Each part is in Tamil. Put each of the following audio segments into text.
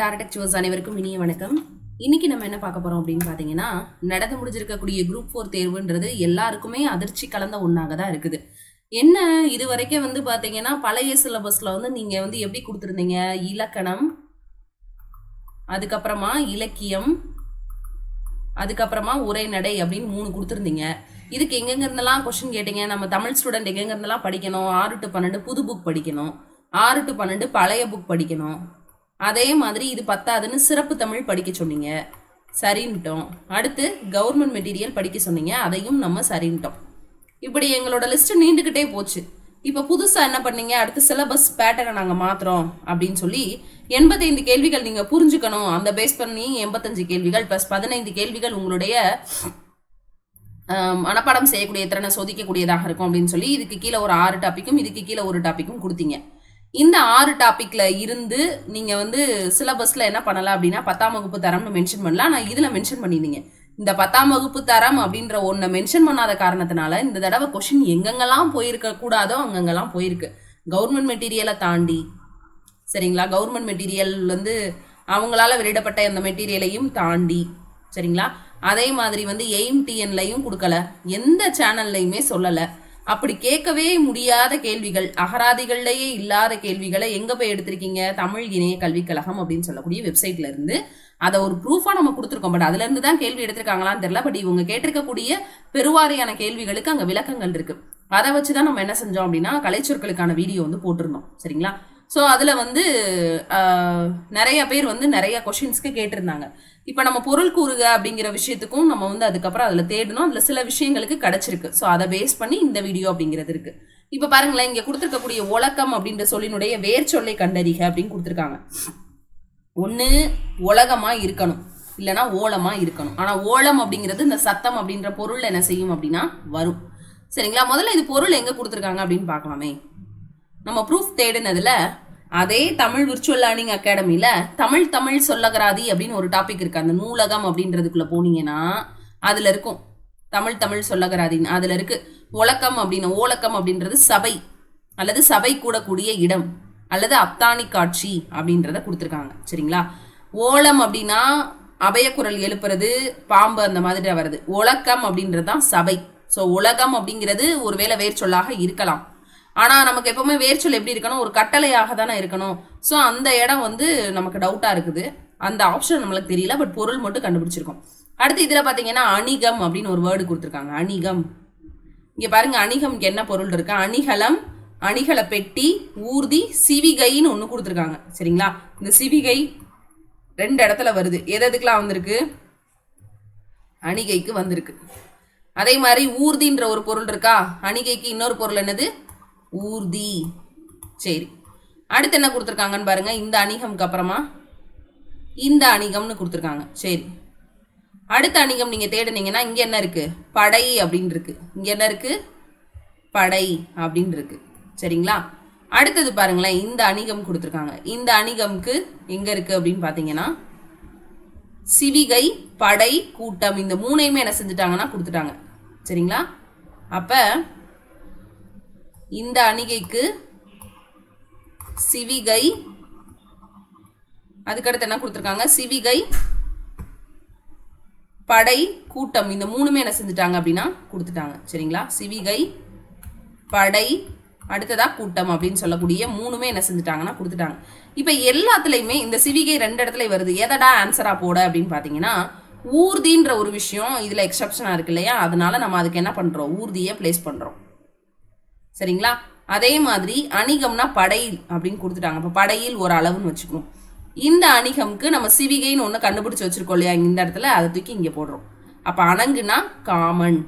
டாரடெக் சுவர்ஸ் அனைவருக்கும் இனிய வணக்கம். இன்னைக்கு நம்ம என்ன பார்க்க போறோம் அப்படின்னு பார்த்தீங்கன்னா நடந்து முடிஞ்சிருக்கக்கூடிய குரூப் ஃபோர் தேர்வுன்றது எல்லாருக்குமே அதிர்ச்சி கலந்த ஒன்றாக தான் இருக்குது. என்ன இது வரைக்கும் வந்து பார்த்தீங்கன்னா பழைய சிலபஸில் வந்து நீங்கள் வந்து எப்படி கொடுத்துருந்தீங்க? இலக்கணம் அதுக்கப்புறமா இலக்கியம் அதுக்கப்புறமா உரைநடை அப்படின்னு மூணு கொடுத்துருந்தீங்க. இதுக்கு எங்கெங்க இருந்தெல்லாம் கொஸ்டின் கேட்டீங்க? நம்ம தமிழ் ஸ்டூடெண்ட் எங்கெங்க இருந்தெல்லாம் படிக்கணும்? ஆறு டு பன்னெண்டு புது புக் படிக்கணும். ஆறு டு பன்னெண்டு பழைய புக் படிக்கணும். அதே மாதிரி இது பத்தாதுன்னு சிறப்பு தமிழ் படிக்க சொன்னீங்க. சரின்ட்டோம் அடுத்து கவர்மெண்ட் மெட்டீரியல் படிக்க சொன்னீங்க. அதையும் நம்ம சரின்ட்டோம் இப்படி எங்களோட லிஸ்ட் நீண்டுக்கிட்டே போச்சு. இப்போ புதுசாக என்ன பண்ணீங்க? அடுத்து சிலபஸ் பேட்டர்னை நாங்கள் மாற்றுறோம் அப்படின்னு சொல்லி எண்பத்தைந்து கேள்விகள் நீங்கள் புரிஞ்சுக்கணும். அந்த பேஸ் பண்ணி எண்பத்தஞ்சு கேள்விகள் ப்ளஸ் பதினைந்து கேள்விகள் உங்களுடைய மனப்பாடம் செய்யக்கூடிய திறனை சோதிக்கக்கூடியதாக இருக்கும் அப்படின்னு சொல்லி இதுக்கு கீழே ஒரு ஆறு டாப்பிக்கும் இதுக்கு கீழே ஒரு டாப்பிக்கும் கொடுத்தீங்க. இந்த ஆறு டாப்பிக்கில் இருந்து நீங்க வந்து சிலபஸ்ல என்ன பண்ணலாம் அப்படின்னா பத்தாம் வகுப்பு தரம்னு மென்ஷன் பண்ணலாம். நான் இதுல மென்ஷன் பண்ணியிருந்தீங்க. இந்த பத்தாம் வகுப்பு தரம் அப்படின்ற ஒன்றை மென்ஷன் பண்ணாத காரணத்தினால இந்த தடவை கொஷின் எங்கெங்கெல்லாம் போயிருக்க கூடாதோ அங்கங்கெல்லாம் போயிருக்கு. கவர்மெண்ட் மெட்டீரியலை தாண்டி சரிங்களா? கவர்மெண்ட் மெட்டீரியல் வந்து அவங்களால வெளியிடப்பட்ட அந்த மெட்டீரியலையும் தாண்டி சரிங்களா? அதே மாதிரி வந்து எய்ம் டிஎன்லையும் கொடுக்கல. எந்த சேனல்லையுமே சொல்லலை. அப்படி கேட்கவே முடியாத கேள்விகள் அகராதிகள்லேயே இல்லாத கேள்விகளை எங்க போய் எடுத்திருக்கீங்க? தமிழ் இணைய கல்விக் கழகம் அப்படின்னு சொல்லக்கூடிய வெப்சைட்ல இருந்து. அதை ஒரு ப்ரூஃபா நம்ம கொடுத்துருக்கோம். பட் அதுல இருந்து தான் கேள்வி எடுத்திருக்காங்களான்னு தெரியல. பட் இவங்க கேட்டிருக்கக்கூடிய பெருவாரியான கேள்விகளுக்கு அங்க விளக்கங்கள் இருக்கு. அதை வச்சு தான் நம்ம என்ன செஞ்சோம் அப்படின்னா கலைச்சொற்களுக்கான வீடியோ வந்து போட்டிருந்தோம். சரிங்களா? ஸோ அதில் வந்து நிறைய பேர் வந்து நிறைய கொஷின்ஸ்க்கு கேட்டிருந்தாங்க. இப்போ நம்ம பொருள் கூறுக அப்படிங்கிற விஷயத்துக்கும் நம்ம வந்து அதுக்கப்புறம் அதில் தேடணும். அதில் சில விஷயங்களுக்கு கிடச்சிருக்கு. ஸோ அதை பேஸ் பண்ணி இந்த வீடியோ அப்படிங்கிறது இருக்கு. இப்போ பாருங்களேன் இங்கே கொடுத்துருக்கக்கூடிய ஒலக்கம் அப்படின்ற சொல்லினுடைய வேர் சொல்லை கண்டறிக அப்படின்னு கொடுத்துருக்காங்க. ஒன்று உலகமாக இருக்கணும். இல்லைன்னா ஓலமாக இருக்கணும். ஆனால் ஓலம் அப்படிங்கிறது இந்த சத்தம் அப்படின்ற பொருள் என்ன செய்யும் அப்படின்னா வரும். சரிங்களா? முதல்ல இது பொருள் எங்கே கொடுத்துருக்காங்க அப்படின்னு பார்க்கலாமே. நம்ம ப்ரூஃப் தேடினதுல அதே தமிழ் விர்ச்சுவல் லேர்னிங் அகாடமியில் தமிழ் தமிழ் சொல்லகராதி அப்படின்னு ஒரு டாபிக் இருக்கு. அந்த நூலகம் அப்படின்றதுக்குள்ள போனீங்கன்னா அதில் இருக்கும். தமிழ் தமிழ் சொல்லகராதின்னு அதில் இருக்கு. ஒலக்கம் அப்படின்னு ஓலக்கம் அப்படின்றது சபை அல்லது சபை கூடக்கூடிய இடம் அல்லது அத்தானி காட்சி அப்படின்றத கொடுத்துருக்காங்க. சரிங்களா? ஓலம் அப்படின்னா அபயக்குரல் எழுப்புறது பாம்பு அந்த மாதிரி வருது உலக்கம் அப்படின்றது தான் சபை. ஸோ உலகம் அப்படிங்கிறது ஒருவேளை வேர் சொல்லாக இருக்கலாம். ஆனால் நமக்கு எப்பவுமே வேர்ச்சொல் எப்படி இருக்கணும்? ஒரு கட்டளையாக தானே இருக்கணும். ஸோ அந்த இடம் வந்து நமக்கு டவுட்டாக இருக்குது. அந்த ஆப்ஷன் நம்மளுக்கு தெரியல பட் பொருள் மட்டும் கண்டுபிடிச்சிருக்கோம். அடுத்து இதில் பார்த்தீங்கன்னா அணிகம் அப்படின்னு ஒரு வேர்டு கொடுத்துருக்காங்க. அணிகம். இங்கே பாருங்கள் அணிகம்க்கு என்ன பொருள் இருக்கு? அணிகலம் அணிகல பெட்டி ஊர்தி சிவிகைன்னு ஒன்று கொடுத்துருக்காங்க. சரிங்களா? இந்த சிவிகை ரெண்டு இடத்துல வருது. எது எதுக்கெல்லாம் வந்திருக்கு? அணிகைக்கு வந்திருக்கு. அதே மாதிரி ஊர்தின்ற ஒரு பொருள் இருக்கா? அணிகைக்கு இன்னொரு பொருள் என்னது? ஊர்தி. சரி. அடுத்து என்ன கொடுத்துருக்காங்கன்னு பாருங்க. இந்த அணிகம்க்கு அப்புறமா இந்த அணிகம்னு கொடுத்துருக்காங்க. சரி. அடுத்த அணிகம் நீங்கள் தேடுனீங்கன்னா இங்கே என்ன இருக்குது படை அப்படின்னு இருக்கு. இங்கே என்ன இருக்குது படை அப்படின்னு இருக்கு. சரிங்களா? அடுத்தது பாருங்களேன். இந்த அணிகம் கொடுத்துருக்காங்க. இந்த அணிகம்க்கு எங்கே இருக்குது அப்படின்னு பார்த்தீங்கன்னா சிவிகை படை கூட்டம் இந்த மூணையுமே என்ன செஞ்சுட்டாங்கன்னா கொடுத்துட்டாங்க. சரிங்களா? அப்போ இந்த அணிகைக்கு சிவிகை அதுக்கடுத்து என்ன கொடுத்துருக்காங்க? சிவிகை படை கூட்டம் இந்த மூணுமே என்ன செஞ்சுட்டாங்க அப்படின்னா கொடுத்துட்டாங்க. சரிங்களா? சிவிகை படை அடுத்ததாக கூட்டம் அப்படின்னு சொல்லக்கூடிய மூணுமே என்ன செஞ்சுட்டாங்கன்னா கொடுத்துட்டாங்க. இப்போ எல்லாத்துலேயுமே இந்த சிவிகை ரெண்டு இடத்துல வருது. எதடா ஆன்சராக போட அப்படின்னு பார்த்தீங்கன்னா ஊர்தின்ற ஒரு விஷயம் இதில் எக்ஸப்ஷனாக இருக்கு இல்லையா? அதனால நம்ம அதுக்கு என்ன பண்ணுறோம் ஊர்தியை ப்ளேஸ் பண்ணுறோம் சரிங்களா? அதே மாதிரி அணிகம்னா படையில் அப்படின்னு கொடுத்துட்டாங்க. இப்போ படையில் ஒரு அளவுன்னு வச்சுக்கணும். இந்த அணிகம்க்கு நம்ம சிவிகைன்னு ஒன்று கண்டுபிடிச்சி வச்சிருக்கோம் இல்லையா? இந்த இடத்துல அதை தூக்கி இங்கே போடுறோம். அப்போ அணங்குனா காமன்.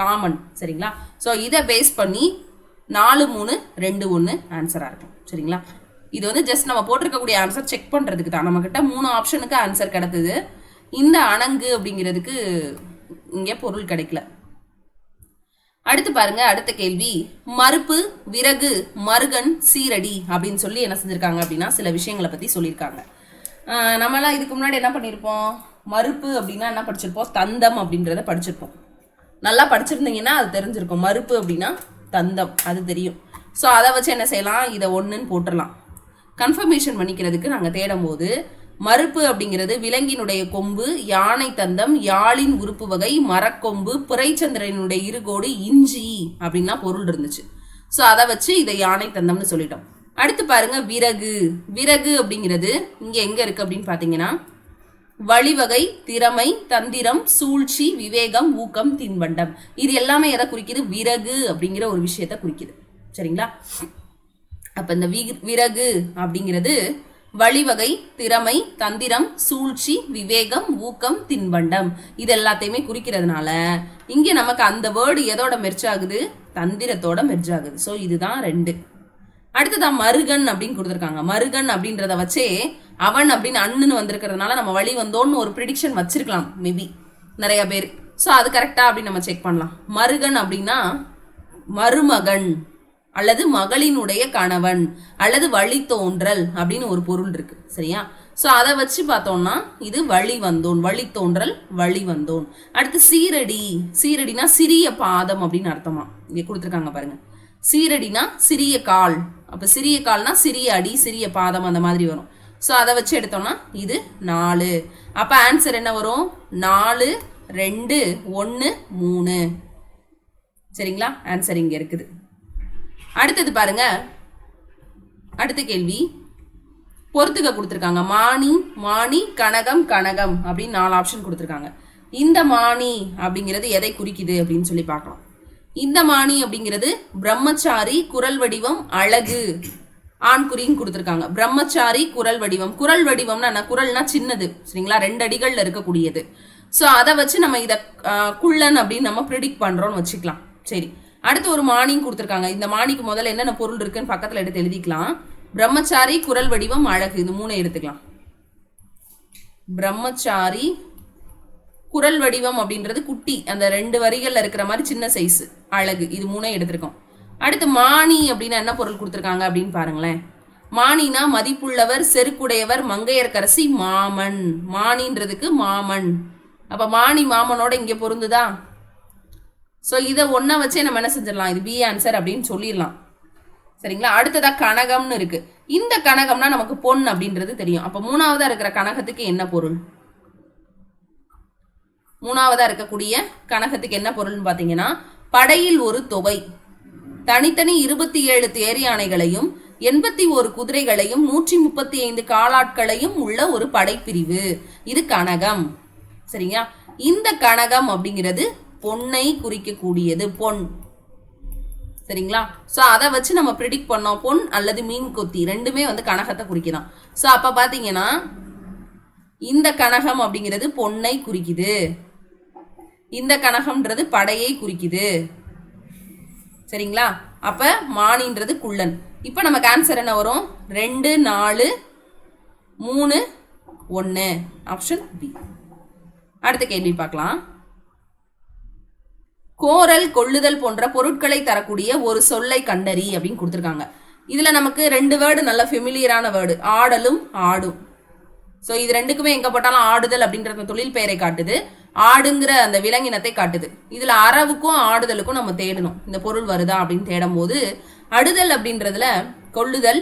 காமன். சரிங்களா? ஸோ இதை பேஸ் பண்ணி நாலு மூணு ரெண்டு ஒன்று ஆன்சராக இருக்கும். சரிங்களா? இது வந்து ஜஸ்ட் நம்ம போட்டிருக்கக்கூடிய ஆன்சர் செக் பண்ணுறதுக்கு தான். நம்மக்கிட்ட மூணு ஆப்ஷனுக்கு ஆன்சர் கிடைத்தது. இந்த அணங்கு அப்படிங்கிறதுக்கு இங்கே பொருள் கிடைக்கல. அடுத்து பாருங்க அடுத்த கேள்வி. மறுப்பு விறகு மருகன் சீரடி அப்படின்னு சொல்லி என்ன செஞ்சிருக்காங்க அப்படின்னா சில விஷயங்களை பத்தி சொல்லியிருக்காங்க. ஆஹ் நம்மலாம் இதுக்கு முன்னாடி என்ன பண்ணியிருப்போம் மறுப்பு அப்படின்னா என்ன படிச்சிருப்போம்? தந்தம் அப்படின்றத படிச்சிருப்போம். நல்லா படிச்சிருந்தீங்கன்னா அது தெரிஞ்சிருக்கும். மறுப்பு அப்படின்னா தந்தம் அது தெரியும். ஸோ அதை வச்சு என்ன செய்யலாம்? இதை ஒன்றுன்னு போட்டுடலாம் கன்ஃபர்மேஷன் பண்ணிக்கிறதுக்கு நாங்கள் தேடும் போது மறுப்பு அப்படிங்கிறது விலங்கினுடைய கொம்பு யானை தந்தம் யாழின் உறுப்பு வகை மரக்கொம்பு பிறைச்சந்திரனுடைய இருகோடு இஞ்சி அப்படின்லாம் பொருள் இருந்துச்சு. ஸோ அதை வச்சு இதை யானை தந்தம்னு சொல்லிட்டோம். அடுத்து பாருங்க விறகு. விறகு அப்படிங்கிறது இங்கே எங்கே இருக்கு அப்படின்னு பார்த்தீங்கன்னா வழிவகை திறமை தந்திரம் சூழ்ச்சி விவேகம் ஊக்கம் தின்பண்டம் இது எல்லாமே எதை குறிக்குது? விறகு அப்படிங்கிற ஒரு விஷயத்த குறிக்குது. சரிங்களா? அப்ப இந்த விறகு அப்படிங்கிறது வழிவகை திறமை தந்திரம் சூழ்ச்சி விவேகம் ஊக்கம் தின்பண்டம் இது எல்லாத்தையுமே குறிக்கிறதுனால இங்கே நமக்கு அந்த வேர்டு எதோட மெர்ச் ஆகுது? தந்திரத்தோட மெர்ச் ஆகுது. ஸோ இதுதான் ரெண்டு. அடுத்ததான் மருகன் அப்படின்னு கொடுத்துருக்காங்க. மருகன் அப்படின்றத வச்சே அவன் அப்படின்னு அண்ணுன்னு வந்திருக்கிறதுனால நம்ம வழி வந்தோன்னு ஒரு ப்ரிடிக்ஷன் வச்சிருக்கலாம். மேபி நிறைய பேர். ஸோ அது கரெக்டா அப்படின்னு நம்ம செக் பண்ணலாம். மருகன் அப்படின்னா மருமகன். அல்லது மகளினுடைய கணவன் அல்லது வழித்தோன்றல் அப்படின்னு ஒரு பொருள் இருக்கு சரியா? ஸோ அதை வச்சு பார்த்தோம்னா இது வழி வந்தோன் வழித்தோன்றல் வழி வந்தோன். அடுத்து சீரடி. சீரடினா சிறிய பாதம் அப்படின்னு அர்த்தமா? இங்கே கொடுத்துருக்காங்க பாருங்க. சீரடினா சிறிய கால். அப்போ சிறிய கால்னா சிறிய அடி சிறிய பாதம் அந்த மாதிரி வரும். ஸோ அதை வச்சு எடுத்தோம்னா இது நாலு. அப்போ ஆன்சர் என்ன வரும்? நாலு ரெண்டு ஒன்று மூணு. சரிங்களா? ஆன்சர் இங்கே இருக்குது. அடுத்தது பாருங்க. அடுத்த கேள்வி. பொறுத்துக்க கொடுத்துருக்காங்க. மானி மானி கனகம் கனகம் அப்படின்னு நாலு ஆப்ஷன் கொடுத்துருக்காங்க. இந்த மானி அப்படிங்கிறது எதை குறிக்குது அப்படின்னு சொல்லி பார்க்கலாம். இந்த மானி அப்படிங்கிறது பிரம்மச்சாரி குரல் வடிவம் அழகு. ஆண் குறின்னு கொடுத்துருக்காங்க. பிரம்மச்சாரி குரல் வடிவம். குரல் வடிவம்னா என்ன? குரல்னா சின்னது. சரிங்களா? ரெண்டு அடிகள்ல இருக்கக்கூடியது. ஸோ அதை வச்சு நம்ம இதை குள்ளன் அப்படின்னு நம்ம ப்ரிடிக்ட் பண்ணுறோன்னு வச்சுக்கலாம். சரி. அடுத்து ஒரு மானிங் கொடுத்துருக்காங்க. இந்த மானிக்கு முதல்ல என்னென்ன பொருள் இருக்குன்னு பக்கத்துல எடுத்து எழுதிக்கலாம். பிரம்மச்சாரி குரல் வடிவம் அழகு. இது மூணை எடுத்துக்கலாம். பிரம்மச்சாரி குரல் வடிவம் அப்படின்றது குட்டி. அந்த ரெண்டு வரிகள்ல இருக்கிற மாதிரி சின்ன சைஸ் அழகு. இது மூணே எடுத்திருக்கோம். அடுத்து மானி அப்படின்னா என்ன பொருள் கொடுத்துருக்காங்க அப்படின்னு பாருங்களேன். மானினா மதிப்புள்ளவர் செருக்குடையவர் மங்கையர்கரசி மாமன். மானின்றதுக்கு மாமன். அப்ப மானி மாமனோட இங்க பொருந்துதா? ஸோ இதை ஒன்றா வச்சே நம்ம என்ன செஞ்சிடலாம்? இது பி ஆன்சர் அப்படின்னு சொல்லிடலாம். சரிங்களா? அடுத்ததாக கனகம்னு இருக்கு. இந்த கனகம்னா நமக்கு பொன் அப்படின்றது தெரியும். அப்போ மூணாவதாக இருக்கிற கனகத்துக்கு என்ன பொருள்? மூணாவதாக இருக்கக்கூடிய கனகத்துக்கு என்ன பொருள்னு பார்த்தீங்கன்னா படையில் ஒரு தொகை. தனித்தனி இருபத்தி ஏழு தேர் யானைகளையும் எண்பத்தி ஒரு குதிரைகளையும் நூற்றி முப்பத்தி ஐந்து காலாட்களையும் உள்ள ஒரு படைப்பிரிவு. இது கனகம். சரிங்களா? இந்த கனகம் அப்படிங்கிறது பொன்னை குறிக்கக்கூடியது பொன். சரிங்களா? ஸோ அதை வச்சு நம்ம ப்ரிடிக்ட் பண்ணோம் பொன் அல்லது மீன் கொத்தி. ரெண்டுமே வந்து கனகத்தை குறிக்கலாம் ஸோ அப்போ பார்த்தீங்கன்னா இந்த கனகம் அப்படிங்கிறது பொன்னை குறிக்குது. இந்த கனகம்ன்றது படையை குறிக்குது. சரிங்களா? அப்போ மானின்றது குள்ளன். இப்போ நமக்கு ஆன்சர் என்ன வரும்? ரெண்டு நாலு மூணு ஒன்று ஆப்ஷன் பி அடுத்த கேள்வி பார்க்கலாம். கோரல் கொள்ளுதல் போன்ற பொருட்களை தரக்கூடிய ஒரு சொல்லை கண்டறி அப்படின்னு கொடுத்துருக்காங்க. இதுல நமக்கு ரெண்டு வேர்டு நல்ல ஃபெமிலியரான வேர்டு ஆடலும் ஆடும். ஸோ இது ரெண்டுக்குமே எங்க போட்டாலும் ஆடுதல் அப்படின்ற அந்த தொழில் பெயரை காட்டுது. ஆடுங்கிற அந்த விலங்கினத்தை காட்டுது. இதுல அறவுக்கும் ஆடுதலுக்கும் நம்ம தேடணும். இந்த பொருள் வருதா அப்படின்னு தேடும் போது அடுதல் அப்படின்றதுல கொள்ளுதல்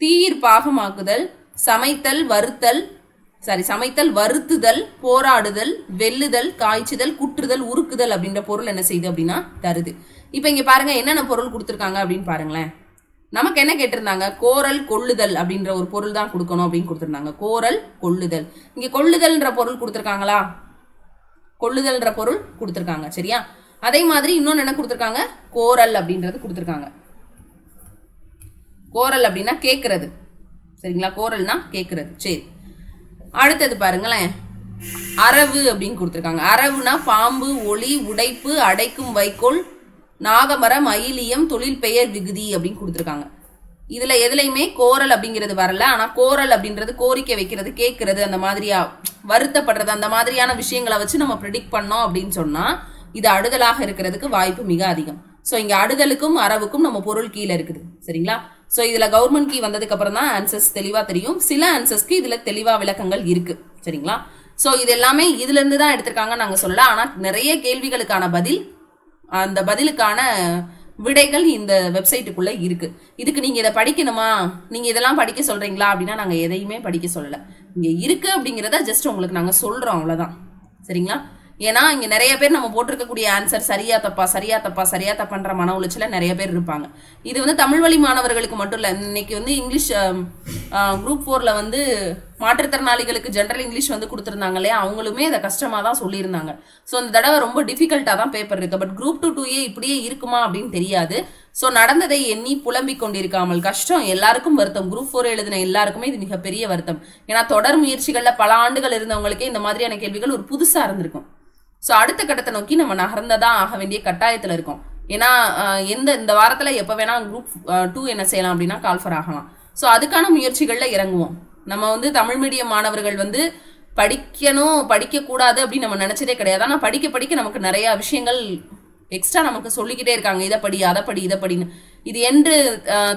தீயிர் பாகமாக்குதல் சமைத்தல் வறுத்தல் சாரி சமைத்தல் வருத்துதல் போராடுதல் வெல்லுதல் காய்ச்சுதல் குற்றுதல் உருக்குதல் அப்படின்ற பொருள் என்ன செய்யுது அப்படின்னா தருது. இப்போ இங்கே பாருங்க என்னென்ன பொருள் கொடுத்துருக்காங்க அப்படின்னு பாருங்களேன். நமக்கு என்ன கேட்டிருந்தாங்க? கோரல் கொள்ளுதல் அப்படின்ற ஒரு பொருள் தான் கொடுக்கணும் அப்படின்னு கொடுத்துருந்தாங்க. கோரல் கொள்ளுதல். இங்கே கொள்ளுதல்ன்ற பொருள் கொடுத்துருக்காங்களா? கொள்ளுதல்ன்ற பொருள் கொடுத்துருக்காங்க சரியா? அதே மாதிரி இன்னொன்று என்ன கொடுத்துருக்காங்க? கோரல் அப்படின்றது கொடுத்துருக்காங்க. கோரல் அப்படின்னா கேட்கறது சரிங்களா? கோரல்னா கேட்கறது சரி. அடுத்தது பாருங்களேன். அரவு அப்படின்னு கொடுத்துருக்காங்க. அரவுனா பாம்பு ஒளி உடைப்பு அடைக்கும் வைக்கோல் நாகமரம் அயிலியம் தொழில் பெயர் விகுதி அப்படின்னு கொடுத்துருக்காங்க. இதுல எதுலையுமே கோரல் அப்படிங்கிறது வரல. ஆனா கோரல் அப்படின்றது கோரிக்கை வைக்கிறது கேட்கறது அந்த மாதிரியா வருத்தப்படுறது அந்த மாதிரியான விஷயங்களை வச்சு நம்ம ப்ரிடிக்ட் பண்ணோம் அப்படின்னு சொன்னா இது அடுதலாக இருக்கிறதுக்கு வாய்ப்பு மிக அதிகம். ஸோ இங்க அடுதலுக்கும் அரவுக்கும் நம்ம பொருள் கீழே இருக்குது. சரிங்களா? ஸோ இதில் கவர்மெண்ட் கீ வந்ததுக்கு அப்புறம் தான் ஆன்சர்ஸ் தெளிவாக தெரியும். சில ஆன்சர்ஸ்க்கு இதில் தெளிவாக விளக்கங்கள் இருக்குது சரிங்களா? ஸோ இது எல்லாமே இதுலேருந்து தான் எடுத்திருக்காங்கன்னு நாங்கள் சொல்லல. ஆனால் நிறைய கேள்விகளுக்கான பதில் அந்த பதிலுக்கான விடைகள் இந்த வெப்சைட்டுக்குள்ளே இருக்குது இதுக்கு நீங்கள் இதை படிக்கணுமா? நீங்கள் இதெல்லாம் படிக்க சொல்கிறீங்களா அப்படின்னா நாங்கள் எதையுமே படிக்க சொல்லலை. இங்கே இருக்குது அப்படிங்கிறத ஜஸ்ட் உங்களுக்கு நாங்கள் சொல்கிறோம் அவ்வளோதான் சரிங்களா? ஏன்னா இங்க நிறைய பேர் நம்ம போட்டிருக்கக்கூடிய ஆன்சர் சரியா தப்பா சரியா தப்பா சரியா தப்பான்ற மன உளைச்சல நிறைய பேர் இருப்பாங்க. இது வந்து தமிழ் வழி மாணவர்களுக்கு மட்டும் இல்லை இன்னைக்கு வந்து இங்கிலீஷ் குரூப் ஃபோர்ல வந்து மாற்றுத்திறனாளிகளுக்கு ஜென்ரல் இங்கிலீஷ் வந்து கொடுத்துருந்தாங்க இல்லையா? அவங்களுமே அதை கஷ்டமா தான் சொல்லியிருந்தாங்க. ஸோ அந்த தடவை ரொம்ப டிஃபிகல்ட்டாக தான் பேப்பர் இருக்கு. But group two two A இப்படியே இருக்குமா அப்படின்னு தெரியாது. ஸோ நடந்ததை எண்ணி புலம்பிக் கொண்டிருக்காமல் கஷ்டம் எல்லாருக்கும் வருத்தம். குரூப் ஃபோர் எழுதின எல்லாருக்குமே இது மிகப்பெரிய வருத்தம். ஏன்னா தொடர் முயற்சிகளில் பல ஆண்டுகள் இருந்தவங்களுக்கே இந்த மாதிரியான கேள்விகள் ஒரு புதுசாக இருந்திருக்கும். ஸோ அடுத்த கட்டத்தை நோக்கி நம்ம நகர்ந்ததான் ஆக வேண்டிய கட்டாயத்தில் இருக்கும். ஏன்னா எந்த இந்த வாரத்தில் எப்போ வேணால் குரூப் டூ என்ன செய்யலாம் அப்படின்னா கால்ஃபர் ஆகலாம். ஸோ அதுக்கான முயற்சிகளில் இறங்குவோம். நம்ம வந்து தமிழ் மீடியம் மாணவர்கள் வந்து படிக்கணும் படிக்கக்கூடாது அப்படின்னு நம்ம நினச்சதே கிடையாது. ஆனால் படிக்க படிக்க நமக்கு நிறையா விஷயங்கள் எக்ஸ்ட்ரா நமக்கு சொல்லிக்கிட்டே இருக்காங்க. இதை படி அதை படி இதை படின்னு. இது என்று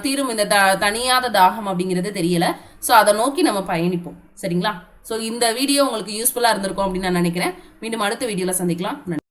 தீரும் இந்த த தனியாத தாகம் அப்படிங்கிறது தெரியல. ஸோ அதை நோக்கி நம்ம பயணிப்போம். சரிங்களா? ஸோ இந்த வீடியோ உங்களுக்கு யூஸ்ஃபுல்லாக இருந்திருக்கும் அப்படின்னு நான் நினைக்கிறேன். மீண்டும் அடுத்த வீடியோவில் சந்திக்கலாம். நன்றி.